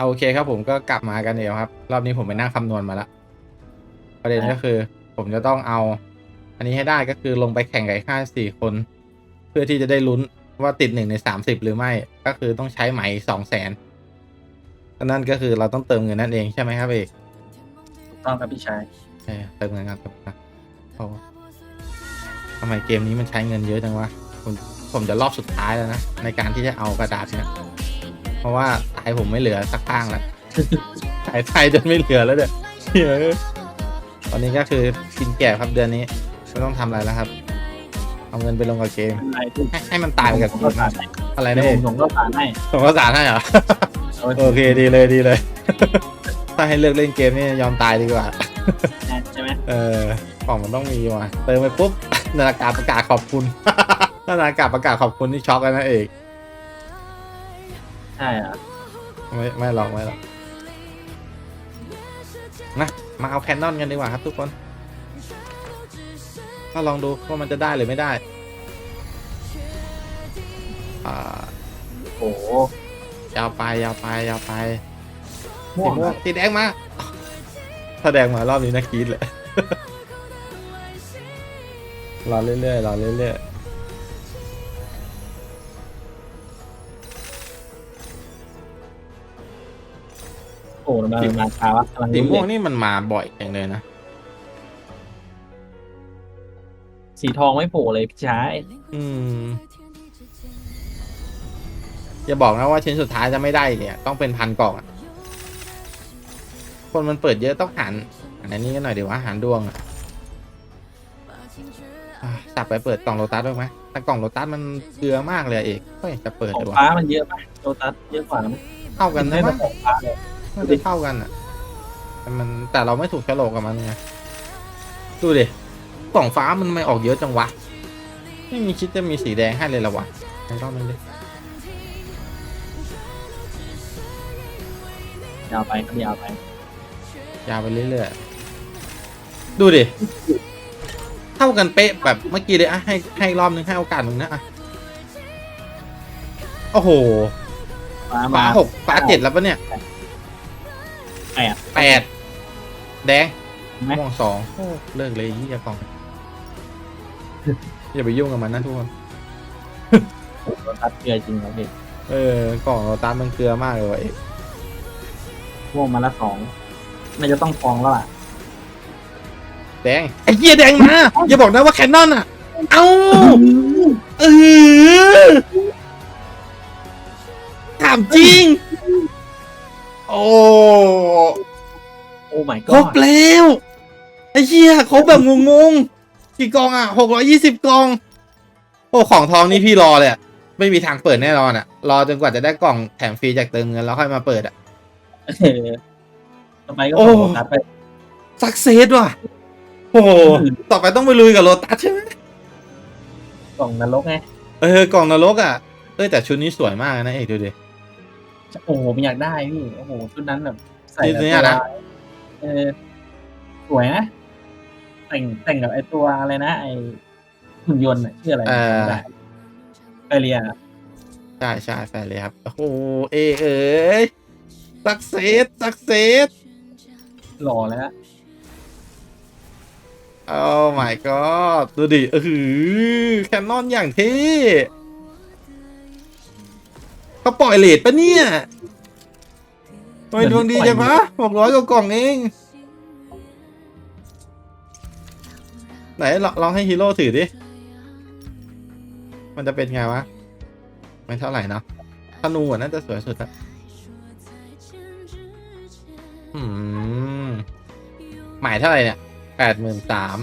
เอาโอเคครับผมก็กลับมากันเดียวครับ รอบนี้ผมไปนั่งคำนวณมาแล้วประเด็นก็คือ ผมจะต้องเอา อันนี้ให้ได้ก็คือลงไปแข่งกับไอ้ข้าสี่คน เพื่อที่จะได้ลุ้นว่าติดหนึ่งในสามสิบหรือไม่ก็คือต้องใช้ไหมสองแสนนั่นก็คือเราต้องเติมเงินนั่นเองใช่ไหมครับเอกถูกต้องครับพี่ชายใช่เติมเงินกันครับโอ้ทำไมเกมนี้มันใช้เงินเยอะจังวะผมผมจะรอบสุดท้ายแล้วนะในการที่จะเอากระดาษเนี่ยเพราะว่าตายผมไม่เหลือสักข้างแล้วตายไทยจนไม่เหลือแล้วเนี่ยเหี้ยตอนนี้ก็คือกินแก่ครับเดือนนี้ไม่ต้องทำอะไรแล้วครับ เอาเงินไปลงกับเกมเป็นไรพี่ให้ให้มันตายไปกับผมเกก็มสารให้อะไรเดี๋นะยวเอผกมส่งก็สารให้ส่งภาษาให้เหรอโอเคดีเลยดีเลย ถ้าให้เลือกเล่นเกมนี่ยอมตายดีกว่าใช่ไหมเออของมันต้องมีว่ะเติมไปปุ๊บนาฬิกาประกาศขอบคุณถ้านาฬิกาประกาศขอบคุณนี่ช็อกกันนะเอกใช่อะ ไม่ไม่หรอกไม่หรอกนะมาเอาแคนนอนกันดีกว่าครับทุกคน ก็ลองดูว่ามันจะได้หรือไม่ได้อ่าโอ้โหยาวไปยาวไปยาวไปม่สีวงม่วงอะสีแดงมาถ้าแดงมารอบนี้นะกรีดเลยรอเรื่อยๆรอเรื่อยโอ้โหมันมาช้าวะกำลังๆสีลุ้นม่วงเลยนี่มันมาบ่อยจังเลยนะ สีทองไม่โผล่เลยพี่ชาย อืมอย่าบอกนะว่าชิ้นสุดท้ายจะไม่ได้อีกเนี่ย ต้องเป็นพันกล่องอะคนมันเปิดเยอะต้องหันอันนี้กันหน่อยดีว่าหันดวงอะอะสับไปเปิดกล่องโลตัสบ้างไหมแต่กล่องโลตัสมันเกลือมากเลยอะเอกเฮ้ยจะเปิดของดีวะฟ้ามันเยอะปะโลตัสเยอะกว่าไหมเท่ากันได้นะแต่มั้งของฟ้าเลย น่าจะเท่ากันอะ แต่มันแต่เราไม่ถูกโฉลกกับมันไง ดูดิกล่องฟ้ามันไม่ออกเยอะจังวะ ไม่มีคิดจะมีสีแดงให้เลยละวะในรอบนึงดิยาวไปครับยาวไป ยาวไปเรื่อยๆ ดูดิ เท่ากันเป๊ะแบบเมื่อกี้เลยอะให้ให้รอบนึงให้โอกาสมึงนะอะโอ้โห ฟ้าฟ้ามาหกฟ้าเจ็ดแล้วปะเนี่ย แปดแปดแดงเห็นไหม ม่วงสองโอ้เลิกเลยยี่กล่อง อย่าไปยุ่งกับมันนะทุกคน โอ้โหโลตัสเกลือจริงครับพี่เออกล่องเราตามมันเกลือมากเลยว่ะเอ๊ะม่วงมาละสองน่าจะต้องทองแล้วล่ะแดงไอ้เหี้ยแดงมาอย่าบอกนะว่าแคนนอนอะ เอ้าเออถามจริง โอ้โอ้ my ครบ god แล้วไอ้เหี้ยครบแบบงงๆกี่กล่องอะหกร้อยี่สิบกล่อง โอ้ของทองนี่พี่รอเลยอะไม่มีทางเปิดแน่นอนอะ รอจนกว่าจะได้กล่องแถมฟรีจากเติมเงินแล้วค่อยมาเปิดอะ เออต่อไปก็โอ้ส่งโลตัสไป สักเซสว่ะ โอ้โหต่อไปต้องไปลุยกับโลตัสใช่ไหมกล่องนรกไงเออกล่องนรกอะเอ้ยแต่ชุดนี้สวยมากนะเอกดูดิ โอ้โหผมอยากได้พี่โอ้โหชุดนั้นแบบใส่ชุดแบบเนี้ยนะ เออสวยนะแต่งแต่งกับไอตัวอะไรนะไอหุ่นยนต์น่ะชื่ออะไรเออ จำไม่ได้ไปเรียนใช่ใช่แฟนเลยครับ โอ้โหเอเอ๋ยสักเซสสักเซสหล่อแล้ว โอ้ my god ดูดิเออแคนนอนอย่างเท่ เขาปล่อยเลทปะเนี่ยทำไมดวงดีจังวะหกร้อยกว่ากล่องเอง ไหนลองลองให้ฮีโร่ถือดิ มันจะเป็นไงวะ ไม่เท่าไหร่เนอะธนูอะน่าจะสวยสุดอะอืมหมายเท่าไหร่เนี่ยแปดหมื่นสาม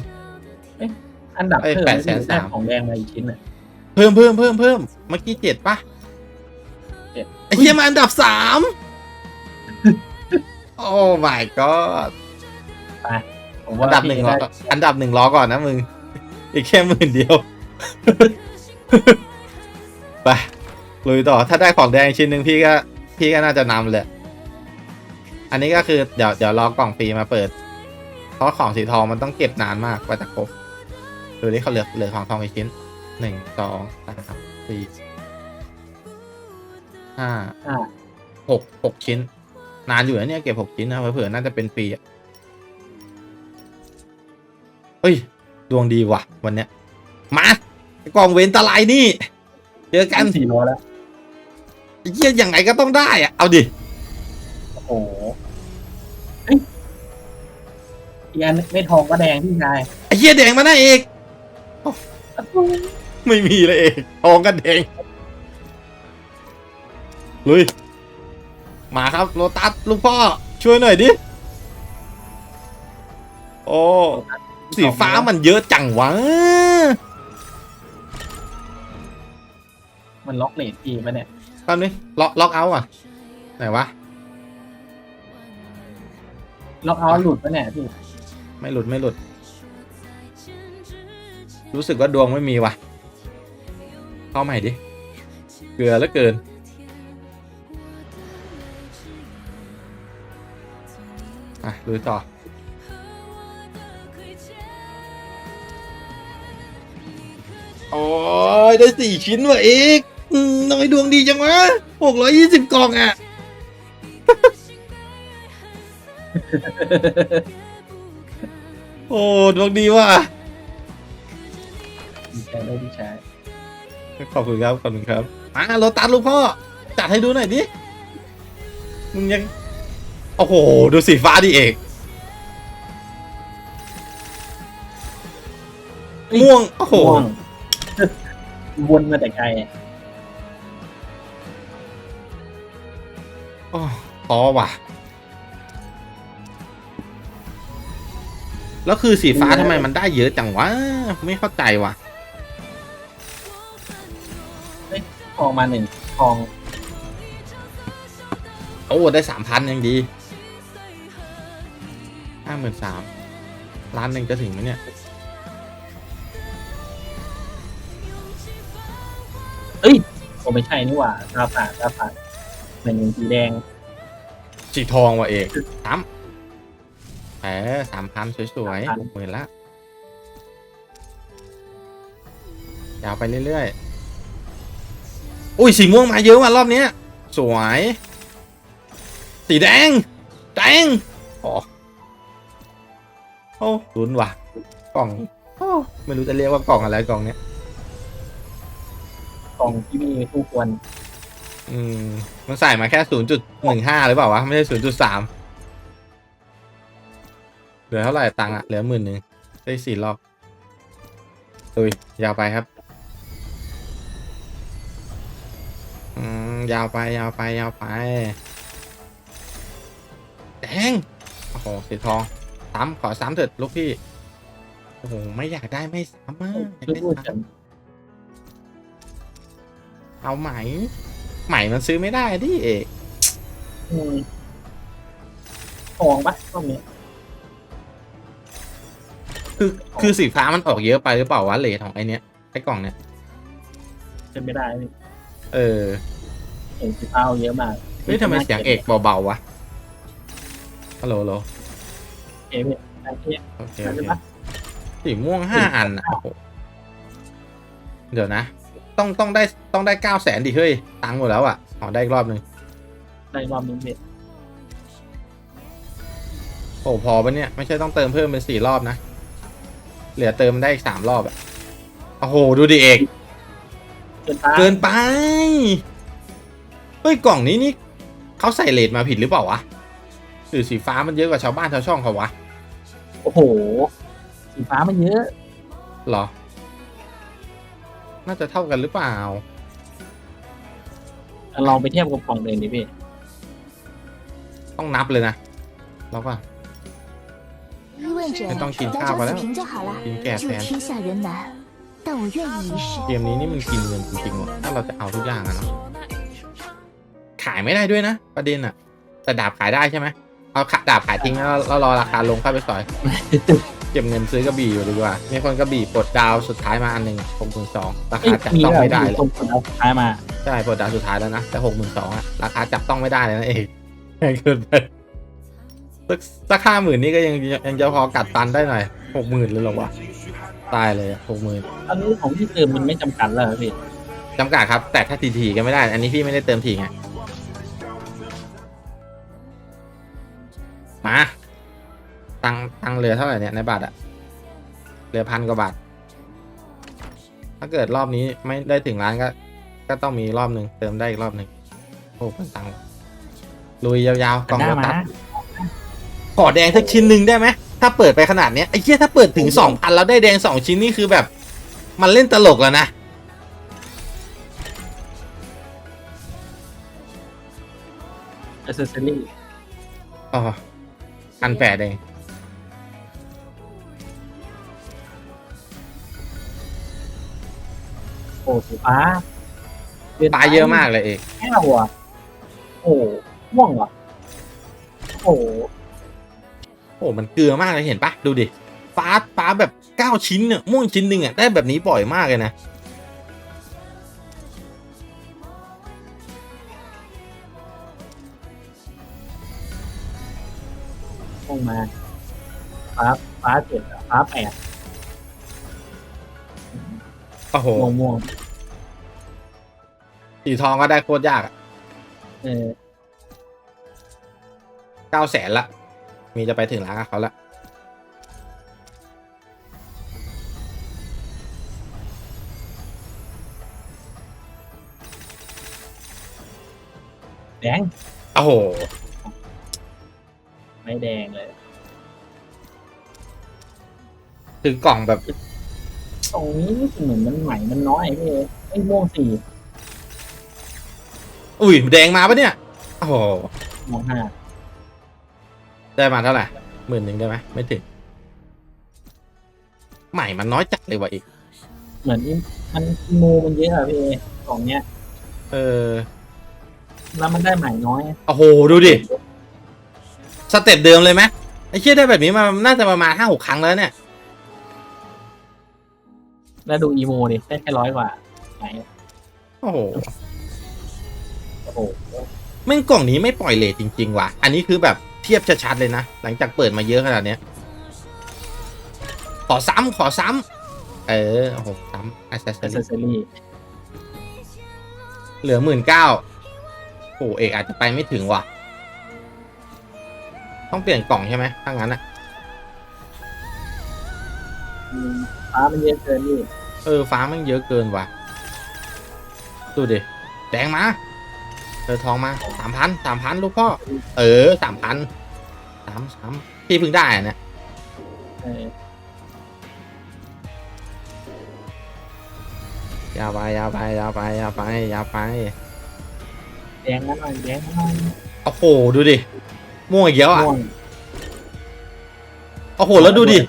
อันดับเอ้ยเพิ่มแปดแสนสามได้ของแดงมาอีกชิ้นอะเพิ่มเพิ่มเพิ่มเพิ่มเมื่อกี้เจ็ดปะเจ็ด ไอ้เหี้ยมาอันดับสามโอ้ my god ผมว่าอันดับหนึ่งรอได้อันดับหนึ่งรอก่อนนะมึง อีกแค่หมื่นเดียว ไปลุยต่อ ถ้าได้ของแดงชิ้นหนึ่งพี่ก็ พี่ก็น่าจะนำเลย อันนี้ก็คือเดี๋ยวเดี๋ยวรอกล่องฟรีมาเปิด เพราะของสีทองมันต้องเก็บนานมากกว่าจะครบดูนี่เขาเหลือเหลือของทองอีกชิ้นหนึ่งสองสามสี่ ห้าอ่า หกหกชิ้น นานอยู่นะเนี่ยเก็บหกชิ้นนะเผื่อๆน่าจะเป็นฟรีอะเฮ้ย ดวงดีว่ะ วันเนี้ย มากล่องเวนตะไลนี่เจอกันสี่โลแล้วไอ้เยี่ยยังไงก็ต้องได้อะเอาดิ โอ้โหเฮ้ยอีกอันไม่ทองก็แดงพี่ชายไอ้เยี่ยแดงมาหน้าเอก ไม่มีเลยเอกทองกันแดง ลุย มาครับโลตัสลูกพ่อ ช่วยหน่อยดิ โอ้สีฟ้ามันเยอะจังวะ มันล็อกเลทพี่ปะเนี่ยตอนนี้ล็อกล็อกเอาท์อะ ไหนวะ ล็อกเอาท์หลุดปะเนี่ยพี่ ไม่หลุดไม่หลุด รู้สึกว่าดวงไม่มีว่ะ เข้าใหม่ดิ เกลือแล้วเกิน ลุยต่อโอ้ยได้สี่ชิ้นว่ะเอกอืมทำไมดวงดีจังวะหกร้อยยี่สิบกล่องอะ โอ้ดวงดีว่ะพี่ชายได้พี่ชายขอบคุณครับ ขอบคุณครับ มาโรตัสลูกพ่อ จัดให้ดูหน่อยดิ มึงยัง โอ้โห ดูสีฟ้าดิเอกม่วง โอ้โห ม่วงวนมาแต่ไกลอะโอ้พอว่ะ แล้วคือสีฟ้าทำไมมันได้เยอะจังวะ ไม่เข้าใจว่ะทองมาหนึ่งทอง โอ้ ได้สามพันยังดีห้าห มื่นสามล้านหนึ่งจะถึงไหมเนี่ยโอ้ไม่ใช่นี่หว่าตาฝาดตาฝาดเหมือนสีแดงสีทองว่ะเอกสามแหมสามพันสวย3,000ๆหมื่นละยาวไปเรื่อยๆ อุ้ยสีม่วงมาเยอะว่ะรอบเนี้ย สวย สีแดง แดงอ๋อ โอ้ลุ้นว่ะ กล่องโอ้ไม่รู้จะเรียกว่ากล่องอะไรกล่องเนี้ย กล่องที่มีคู่ควรอืม มันใส่มาแค่ศูนย์จุดหนึ่งห้าหรือเปล่าวะ ไม่ใช่ศูนย์จุดสามเหลือเท่าไหร่ตังค์อะเหลือหมื่นหนึ่งได้สี่รอบตุยยาวไปครับ อืม ยาวไปยาวไปยาวไป แดง โอ้โหสีทอง ซ้ำขอซ้ำเถิดลูกพี่ โอ้โห ไม่อยากได้ไม่ซ้ำมากอยากคือได้พูดซ้กันำเอาไหม ไหมมันซื้อไม่ได้ดิเอกอืมทองปะต้องนี้คือคือสีฟ้ามันออกเยอะไปหรือเปล่าวะเลทของไอเนี้ยไอกล่องเนี้ยเป็นไม่ได้พี่เออเห็นสีฟ้าเอาเยอะมากเฮ้ยทำไมเสียงเอกเบาๆวะฮัลโหลฮัลโหล เอ๊ะพี่อันนี้โอเคใช่โอเคปะสีม่วงห้าอันอะโอ้โหเดี๋ยวนะ ต้องต้องได้ต้องได้เก้าแสนดิเฮ้ย ตังค์หมดแล้วอะอ๋อได้อีกรอบหนึ่งได้รอบนึงพี่โอ้พอปะเนี่ยไม่ใช่ต้องเติมเพิ่มเป็นสี่รอบนะ เหลือเติมได้อีกสามรอบอะโอ้โหดูดิเอกเกินไปเกินไปเฮ้ยกล่องนี้นี่เขาใส่เลทมาผิดหรือเปล่าวะ หรือสีฟ้ามันเยอะกว่าชาวบ้านชาวช่องเขาวะ โอ้โห สีฟ้ามันเยอะ เหรอ น่าจะเท่ากันหรือเปล่า ลองไปเทียบกับกล่องเดิมดิพี่ ต้องนับเลยนะแล้วก็ 意味着那当心待差不了找死平就好了。心盖祝三天下人难，但我愿意一试。 เกมนี้นี่มันกินเงินจริงๆว่ะถ้าเราจะเอาทุกอย่างอะเนาะ ขายไม่ได้ด้วยนะ ประเด็นอะแต่ดาบขายได้ใช่ไหม เอาขาดาบขายทิ้งแล้วแล้วรอราคาลงเข้าไปสอย เก็บเงินซื้อกระบี่อยู่ดีกว่า มีคนกระบี่ปลดดาวสุดท้ายมาอันหนึ่งหกหมื่นสองราเอ้ยคาจับมีต้องแบบไม่ได้เลยคนคนเอาสุดท้ายมาใช่ปลดดาวสุดท้ายแล้วนะ แต่หกหมื่นสองอะราคาจับต้องไม่ได้เลยนะเอกแพงเกินไปสักสักห้าหมื่นนี่ก็ยังยังจะพอกัดตันได้หน่อยหกหมื่นเลยเหรอวะตายเลยหกหมื่นอันนี้ของที่เติมมันไม่จำกัดแล้วเหรอพี่จำกัดครับ แต่ถ้าทีๆก็ไม่ได้ อันนี้พี่ไม่ได้เติมทีไง มา ตังค์ตังค์เหลือเท่าไหร่เนี่ยในบัตรอะเหลือพันกว่าบาท ถ้าเกิดรอบนี้ไม่ได้ถึงล้านก็ ก็ต้องมีรอบหนึ่งเติมได้อีกรอบหนึ่งโอ้เป็นตังค์ลุยยาวๆกล่องหน้าโลมาตัสขอแดงสักชิ้นหนึ่งได้ไหมถ้าเปิดไปขนาดเนี้ยไอ้เหี้ยถ้าเปิดถึงสองพันแล้วได้แดงสองชิ้นนี่คือแบบ มันเล่นตลกแล้วนะอ c เซสซอรี่อ๋อ พันแปดเองโอ้สีฟ้าตายเยอะมากเลยเอกแก้วอะโอ้ม่วงเหรอโอ้โอ้มันเกลือมากเลยเห็นปะดูดิฟ้าฟ้าแบบเก้าชิ้นเนี่ยม่วงชิ้นหนึ่งอะได้แบบนี้บ่อยมากเลยนะ งมาฟ้าฟ้าเจ็ดอะฟ้าแปดโอ้โหม่วงม่วงสีทองก็ได้โคตรยากอะเออเก้าแสนละ มีจะไปถึงร้านกับเขาละแดงโอ้โห ไม่แดงเลยคือกล่องแบบตรงนี้รู้สึกเหมือนมันใหม่มันน้อยพี่ไอ้ม่วงสี่อุ้ยแดงมาปะเนี่ยโอ้โหม่วงห้าได้มาเท่าไหร่หมื่นหนึ่งได้ไหมไม่ถึงใหม่มันน้อยจัดเลยว่ะอีก เหมือนมันโมมันเยอะอะพี่กล่องเนี้ย เออ แล้วมันได้ใหม่น้อยโอ้โหดูดิ สเต็ปเดิมเลยไหมไอ้เชี่ยได้แบบนี้มาน่าจะประมาณห้าหกครั้งแล้วเนี่ย แล้วดูอีโมดิได้แค่ร้อยกว่าไหนโอ้โหโอ้โหแม่งกล่องนี้ไม่ปล่อยเลทจริง ๆ ว่ะ อันนี้คือแบบเทียบชัดๆเลยนะ หลังจากเปิดมาเยอะขนาดเนี้ย ขอซ้ำขอซ้ำเออโอ้โหซ้ำ a อ c เซอ c เซสซอรี่เหลือหมื่นเก้าโอ้เอกอาจจะไปไม่ถึงว่ะ ต้องเปลี่ยนกล่องใช่ไหมถ้างั้นอะฟ้ามันเยอะเกินนี่เออฟ้ามันเยอะเกินว่ะดูดิแดงมาเออทองมาสามพันสามพันลูกพ่อ เออสามพันสามสามพี่เพิ่งได้อะเนี่ยเอออยาวไปอยาวไปอยาวไปอยาวไปอยาวไปแดงนั่นหน่อยแดงนั่นหน่อยโอ้โหดูดิ ม่วงอีกแล้วอะม่วงโอ้โหแล้วดูดิ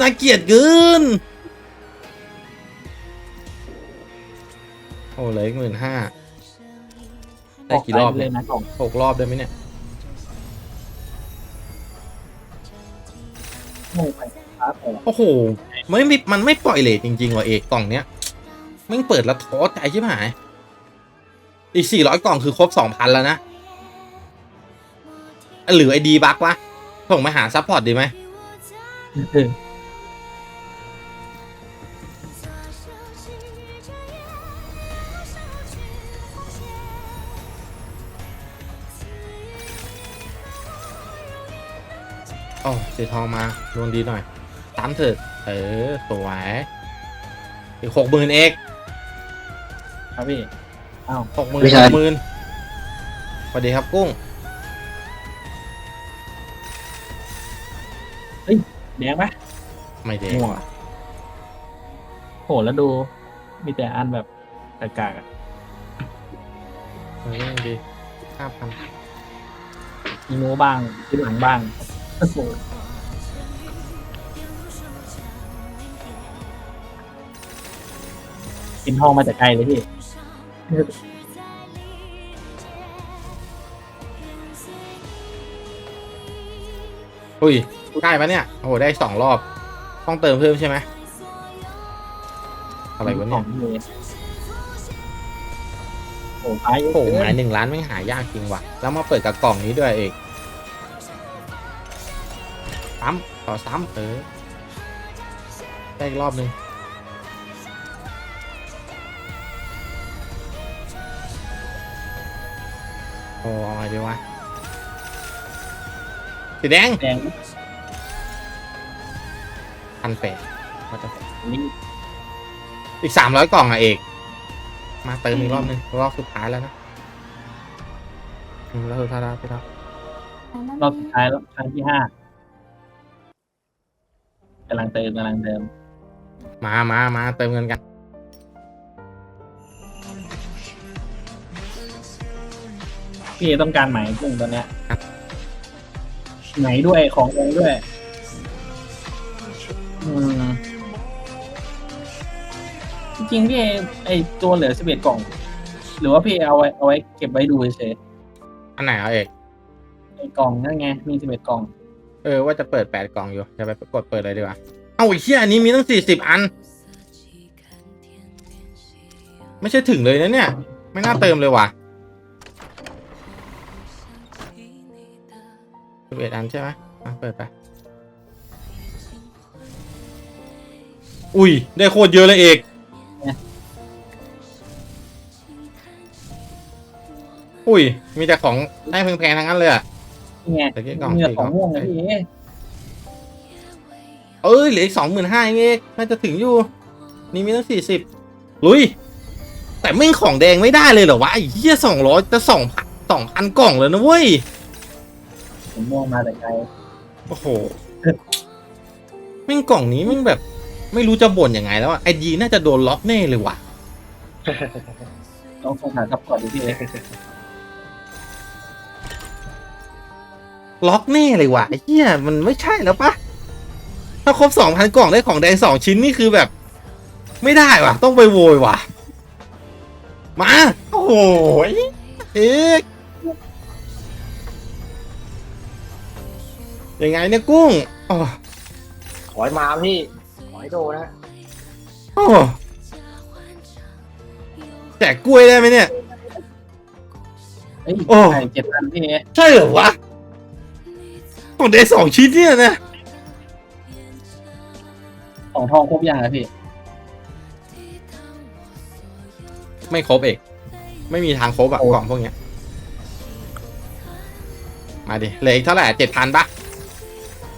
น่าเกลียดเกิน โอ้เหลืออีกหมื่นห้าได้กี่รอบกไปเลยนะกล่องหกรอบได้ไหมเนี่ยม่วงไปฟ้าแปดโอ้โหไม่ไม่มันไม่ปล่อยเลทจริงๆว่ะเอกกล่องเนี้ยแม่งเปิดแล้วท้อใจใช่ไหมอีกสี่ร้อยกล่องคือครบสองพันแล้วนะ หรือไอดีบักวะส่งมาหาซัพพอร์ตดีไหมเออโอ้สีทองมาดวงดีหน่อยตามเถิดเออ สวย อีกหกหมื่นเอกครับพี่อ้าวหกหมื่นไม่ใช่หกหมื่นสวัสดีครับกุ้ง แดงปะไม่เด้ม่วงอะโหแล้วดู มีแต่อันแบบกากๆอะเออดีห้าพันอีโมบ้างที่หลังบ้างโอ้โหกินห้องมาจากไกลเลยพี่ อุ้ย ได้ปะเนี่ย โอ้โห ได้สองรอบ ต้องเติมเพิ่มใช่ไหม อะไรวะขเนี่อยงเลยโอ้ฟ้าเยอะโอ้โหเกิหมายนหนึ่งล้านไม่งหายากจริงว่ะ แล้วมาเปิดกับกล่องนี้ด้วยเอกซ้ำต่อซ้ำเออ ได้อีกรอบหนึ่งโอ้เอาไงดีวะสีแดงแดง พันแปดว่าจะนี่อีกสามร้อยกล่องอะเอก มาเติมอีกรอบนึงรอบสุดท้ายแล้วนะอืมแล้วสุดท้ายแล้วพี่ครับรอบสุดท้ายแล้วครั้งที่ห้ากำลังเติมกำลังเติม มามามาเติมเงินกัน พี่ต้องการไหมกุ้งตอนเนี้ยไหนด้วยของแดงด้วย อืมจริงๆพี่ไอตัวเหลือสิบเอ็ดกล่อง หรือว่าพี่เอาไว้เอาไว้เก็บไว้ดูเฉยอันไหนเอาเอกๆไอกล่องนั่นไงมีสิบเอ็ดกล่อง เออว่าจะเปิดแปดกล่องอยู่จะไปกดเปิดเลยดีกว่าเอาไอ้เหี้ยอันนี้มีตั้งสี่สิบอัน ไม่ใช่ถึงเลยนะเนี่ย ไม่น่าเติมเลยว่ะสิบเอ็ดอันใช่ไหมอะเปิดไป อุ้ย ได้โคตรเยอะเลยเอกอุ้ย มีแต่ของได้แพงๆทั้งนั้นเลยอะนี่ไงแต่แค่กล่องเหงื่อสี่ของม่วงเลยกล่องพี่เอ้ยเหลืออีกสองหมื่นห้าเองเอกน่าจะถึงอยู่ นี่มีตั้งสี่สิบลุย แต่ไม่งของแดงไม่ได้เลยเหรอวะไอ้เหี้ยสองร้อยจะสองพันสองพันกล่องเลยนะเว้ยผมม่วงมาแต่ไกลโอ้โหแม่งกล่องนี้แม่งแบบ ไม่รู้จะบ่นยังไงแล้วอะไอดีน่าจะโดนล็อกแน่เลยว่ะต้องส่งหาซัพพอร์ตดูพี่เล็กล็อกแน่เลยว่ะไอ้เหี้ยมันไม่ใช่แล้วปะถ้าครบสองพันกล่องได้ของแดงสองชิ้นนี่คือแบบ ไม่ได้ว่ะ ต้องไปโวยว่ะ มาโอ้โหเอ๊ะยังไงเนี่ยกุ้งอ๋อขอให้มาพี่ขอ ให้โดนนะโอ้แจกกล้วยได้ไหมเนี่ยเฮ้ยโอ้ใช่เจ็ดพันพี่เล็กใช่เหรอวะของแดงสองชิ้นเนี่ยนะของทองครบยังอะพี่ ไม่ครบเอก ไม่มีทางครบอะโอ้ กล่องพวกเนี้ย มาดิเหลืออีกเท่าไหร่เจ็ดพันปะ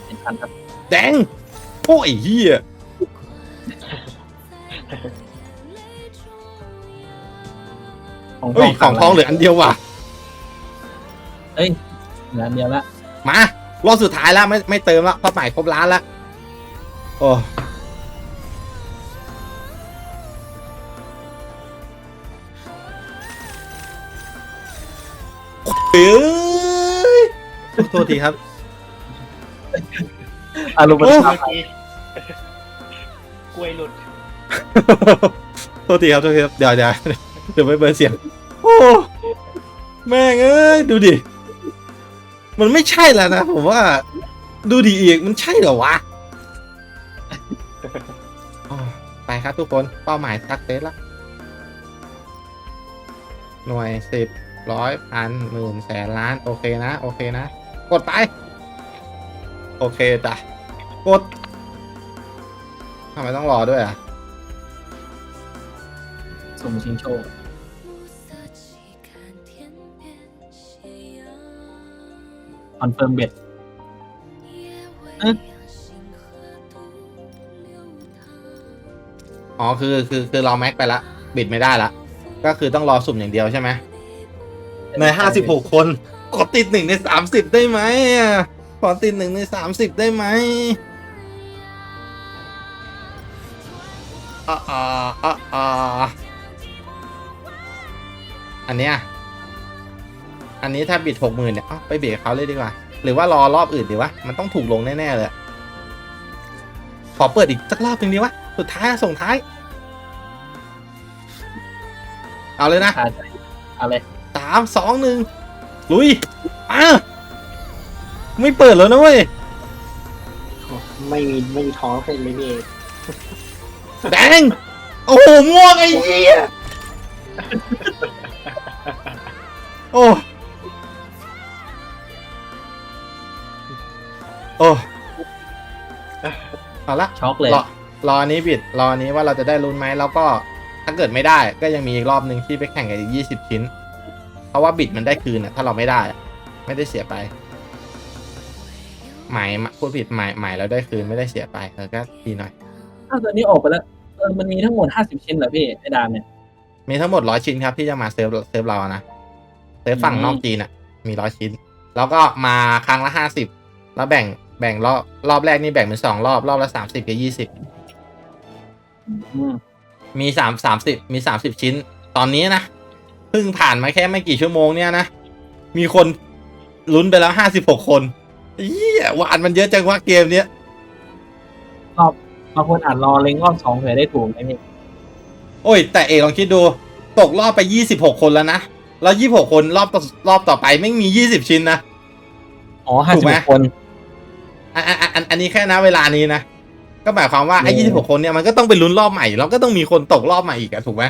เจ็ดพันครับแดงโอ้ยเฮีย ของทเฮ้อยงของทองเหลืออันเดียวว่ะเฮ้ยเหลืออันเดียวละมารอบสุดท้ายแล้วไม่ไม่เติมละเพราะใหม่ครบล้านละโอ้เอ้ยโทษทีครับ อารมณ์มันโอ้ครับเมื่อกี้กล้วยหลุด โทษทีครับโทษทีครับเดี๋ยวเดี๋ยวเดี๋ยวไม่เบิร์นเสียงโอ้แม่งเอ้ยดูดิ มันไม่ใช่แล้วนะผมว่า ดูดีอีกมันใช่เหรอวะอ๋อไปครับทุกคนเป้าหมายสักเซสละ หน่วยสิบร้อยพันหมื่นแสนล้าน โอเคนะ โอเคนะ กดไป โอเคจ้ะกดทำไมต้องรอด้วยอะ สุ่มชิงโชคคอนเฟิร์มเบ็ดอ๋อคือคือคือเราแม็กไปละ บิดไม่ได้ละ ก็คือต้องรอสุ่มอย่างเดียวใช่ไหมในห้าสิบหกคนขอติดหนึ่งในสามสิบได้ไหมอะขอติดหนึ่งในสามสิบได้ไหมอ่า นเนี้ย อันนี้ถ้าบิดหกหมื่นเนี่ยเอาไปเบียดเขาเลยดีกว่า หรือว่ารอรอบอื่นดีวะ มันต้องถูกลงแน่ ๆ เลย ขอเปิดอีกสักรอบหนึ่งดีวะ สุดท้ายอะส่งท้าย เอาเลยนะขาดใจอะไรสามสองหนึ่งลุยอะไม่เปิดแล้วนะเว้ย ไม่มีไม่มีท้องเส้นเลยพี่เอกแดง โอ้โหม่วงไอ้เหี้ย โอ้ โอ้เอาละช็อกเลยรอรออันนี้บิด รออันนี้ว่าเราจะได้ลุ้นไหมแล้วก็ถ้าเกิดไม่ได้ก็ยังมีอีกรอบหนึ่งที่ไปแข่งกันอีกยี่สิบชิ้น เพราะว่าบิดมันได้คืนอะถ้าเราไม่ได้อะไม่ได้เสียไป หมายพูดผิดหมายหมายแล้วได้คืนไม่ได้เสียไปเออก็ดีหน่อยอ้าวตอนนี้ออกไปแล้วเออมันมีทั้งหมดห้าสิบชิ้นเหรอพี่ไอ้ดามเนี่ยมีทั้งหมดร้อยชิ้นครับที่จะมาเซิร์ฟเซิร์ฟเราอะนะ เซิร์ฟฝั่งอืมนอกจีนอะ มีร้อยชิ้น แล้วก็มาครั้งละห้าสิบแล้วแบ่งแบ่งรอบรอบแรกนี่แบ่งเป็นสองรอบรอบละสามสิบกับยี่สิบอืมมีสามสามสิบมีสามสิบชิ้น ตอนนี้นะเพิ่งผ่านมาแค่ไม่กี่ชั่วโมงเนี่ยนะ มีคนลุ้นไปแล้วห้าสิบหกคนเยี่ยหวานมันเยอะจังวะเกมเนี้ยบางคนอาจรอเล็งรอบสองเผื่อได้ถูกไอ้นี่โอ้ย แต่เอกลองคิดดู ตกรอบไปยี่สิบหกคนแล้วนะ แล้วยี่หกคนรอบต่อรอบต่อไปไม่มียี่สิบชิ้นนะอ๋อห้าถูสิกบไหมคนอันอันอันอันอันนี้แค่นะเวลานี้นะก็หมายความว่าไอ้เอยี่อสิบหกคนเนี่ยมันก็ต้องไปลุ้นรอบใหม่แล้วก็ต้องมีคนตกรอบใหม่อีกอะถูกไหม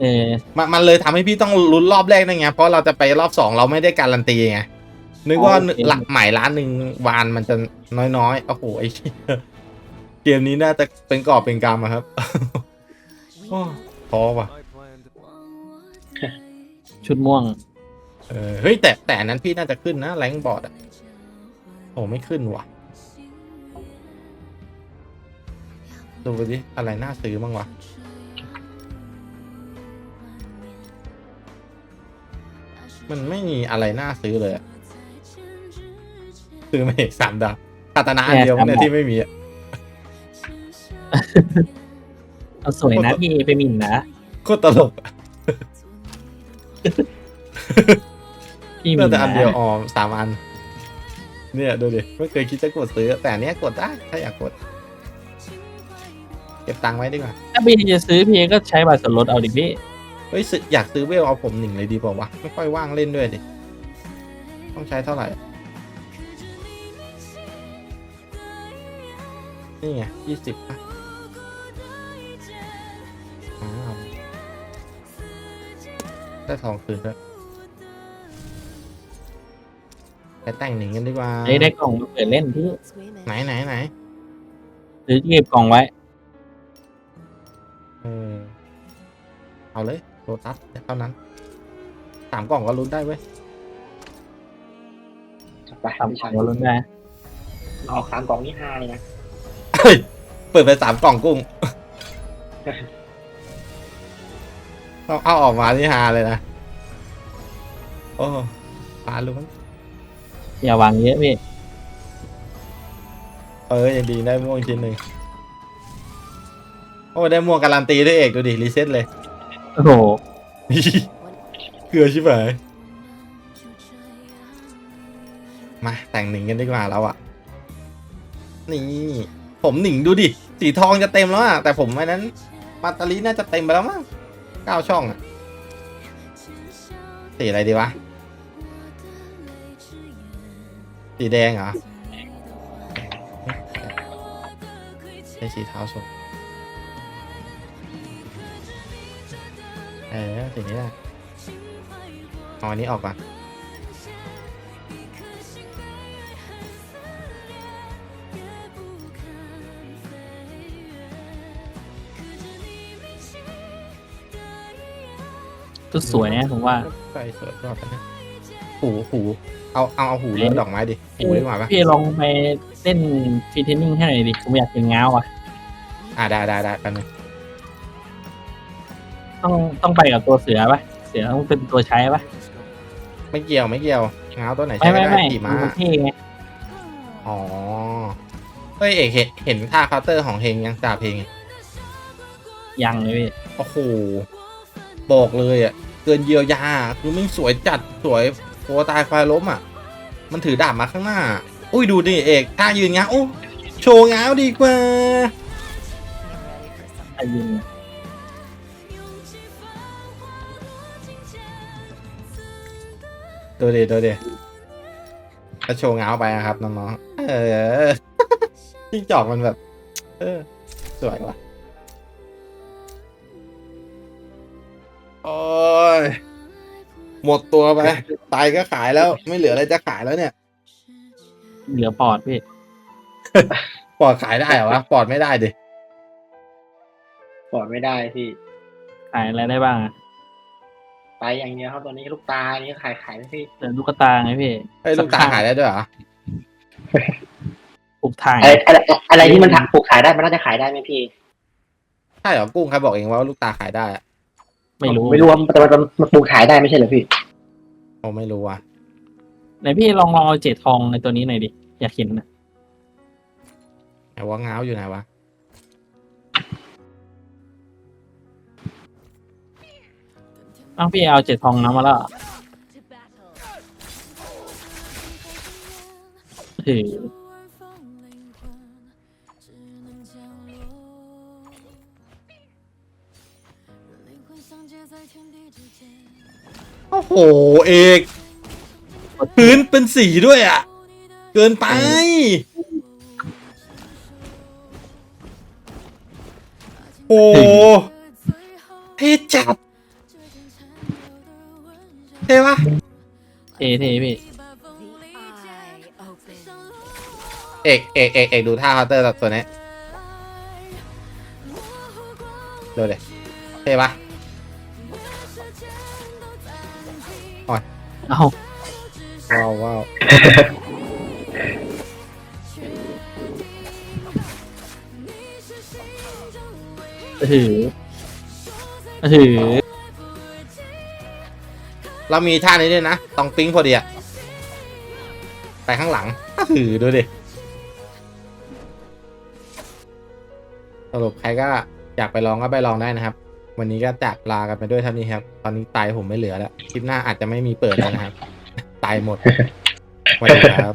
เออมันมันเลยทำให้พี่ต้องลุ้นรอบแรกนั่นไงเพราะเราจะไปรอบสองเราไม่ได้การันตีไงนึกว่าอ๋อโอเคหลักใหม่ร้านหนึ่งวานมันจะน้อยๆโอ้โหไอ้เหี้ยเกมนี้น่าจะเป็นกอบเป็นกรรมอะครับโอ้ท้อว่ะ ชุดม่วง เออเฮ้ยแต่แต่อันนั้นพี่น่าจะขึ้นนะแรงบอร์ดอะโอ้ไม่ขึ้นว่ะ ดูไปดิอะไรน่าซื้อบ้างวะมันไม่มีอะไรน่าซื้อเลยอะซื้อไม่เอกสามดาวคาตานาอันเดียวเนี่ยที่ไม่มีอะเอาสวยนะพี่ไปหมินนะ โคตรตลกอะ พี่หมิน่านจะนะอันเดียวอ๋อสามอัน เนี่ยดูดิไม่เคยคิดจะกดซื้อ แต่อันเนี้ยกดได้ถ้าอยากกด เก็บตังค์ไว้ดีกว่า ถ้าพี่จะซื้อพี่ก็ใช้บัตรส่วนลดเอาดิพี่เฮ้ยซื้ออยากซื้อเวลเอาผมหนึ่งเลยดีเปล่าวะไม่ค่อยว่างเล่นด้วยดิ ต้องใช้เท่าไหร่ นี่ไงยี่สิบป่ะ ได้ทองคืนด้วยไปแต่งหนิงกันดีกว่าไอ้ได้กล่องมาเปิดเล่นพี่ไหนไหนไหนหรือเก็บกล่องไว้ เออเอาเลยโรตัสเท่านั้นสามกล่องก็ลุ้นได้เว้ยไปทำพี่กล่อชางยมาลุ้นได้ออกสามกล่องนี่ห้าเลยนะเฮ้ยเปิดไปสามกล่องกุ้ง ต้องเอาออกมาที่ฮาเลยนะโอ้ปลาลุ้นอย่าวางเยอะพี่เออยังดีได้ม่วงชิ้นหนึ่งโอ้ได้ม่วงการันตีด้วยเอกดูดิรีเซ็ตเลย โอ้โหเกลือชิบหายมาแต่งหนิงกันดีกว่าแล้วอะนี่ ผมหนิงดูดิสีทองจะเต็มแล้วอะแต่ผมไอ้นั้นปัตตาลีน่าจะเต็มไปแล้วมั้ง เก้าช่องอะสีอะไรดีวะ สีแดงเหรอใช่สีเท้าสดเออสีนี้แหละเอาอันนี้ออกก่อน ก็สวยนะผมว่าใส่สวยกว่ากันนะหูหูเอาเอาเอาหูเลือดอกไม้ดิหูดีกว่าปะพี่ลองไปเล่นฟรีเทนนิ่งให้หน่อยดิผมอยากเป็นง้าวอะอ่าได้ได้ได้กันงต้องต้องไปกับตัวเสือปะเสือต้องเป็นตัวใช้ปะไม่เกี่ยวไม่เกี่ยวเงาตัวไหนไม่ใช้ไม่ก็ไม่ได้ขี่ม้าดูเท่ไงอ๋อเฮ้ยเอกเห็นเห็นท่าเคาน์เตอร์ของเฮงยังจ่าเพลงยังเลยพี่โอ้โห บอกเลยอะเกินเยียวยาคือไม่งสวยจัดสวยโคตายไฟล้มอะ มันถือดาบมาข้างหน้า อุ้ยดูดิเอกท่ายืนงาโอ้โชว์งาวดีกว่าไอ้ยิงดูดิดูดิก็โชว์งาวไปนะครับน้องๆเออจิ้งจอกมันแบบ เออ สวยว่ะ โอ้ยหมดตัวไปตายก็ขายแล้ว ไม่เหลืออะไรจะขายแล้วเนี่ย เหลือปอดพี่ ปอดขายได้เหรอวะปอดไม่ได้ดิปลอดไม่ได้พี่ขายอะไรได้บ้างอะไปอย่างเดียวครับตอนนี้ลูกตานี่ขายขายไม่พี่เหลือลูกตาไงพี่เฮ้ยลูกตาขายได้ด้วยเหรอปลูกถ่ายอะไรอะไรอะไรที่มันถักปลูกขายได้มันน่าจะขายได้ไหมพี่ ใช่เหรอกุ้งใครบอกเองว่าลูกตาขายได้อะ ไม่รู้ไม่รู้ว่าแต่มันมันปลูกขายได้ไม่ใช่เหรอพี่ผมไม่รู้อะไหนพี่ลองลองเอาเจ็ดทองในตัวนี้หน่อยดิ อยากเห็นนะไหนว่าง้าวอยู่ไหนวะอ้าวพี่เอาเจ็ดทองน้ำมาแล้วเหรอเฮ้ย โอ้โหเอกพื้นเป็นสีด้วยอะ เกินไป โอ้โหเท่จัดเท่ปะเท่เท่พี่เอกเอกเอกเอกดูท่าเคาน์เตอร์ตัวนี้ดูเลยเท่ปะ เอ้าว้าวว้าวเออเออเรามีท่านี้ด้วยนะตองปิ้งพอดีอะไปข้างหลังถือดูดิสรุปใครก็อยากไปลองก็ไปลองได้นะครับ วันนี้ก็จากลากันไปด้วยเท่านี้ครับ ตอนนี้ไตผมไม่เหลือแล้ว คลิปหน้าอาจจะไม่มีเปิดแล้วนะครับ ตายหมดสวัสดีครับ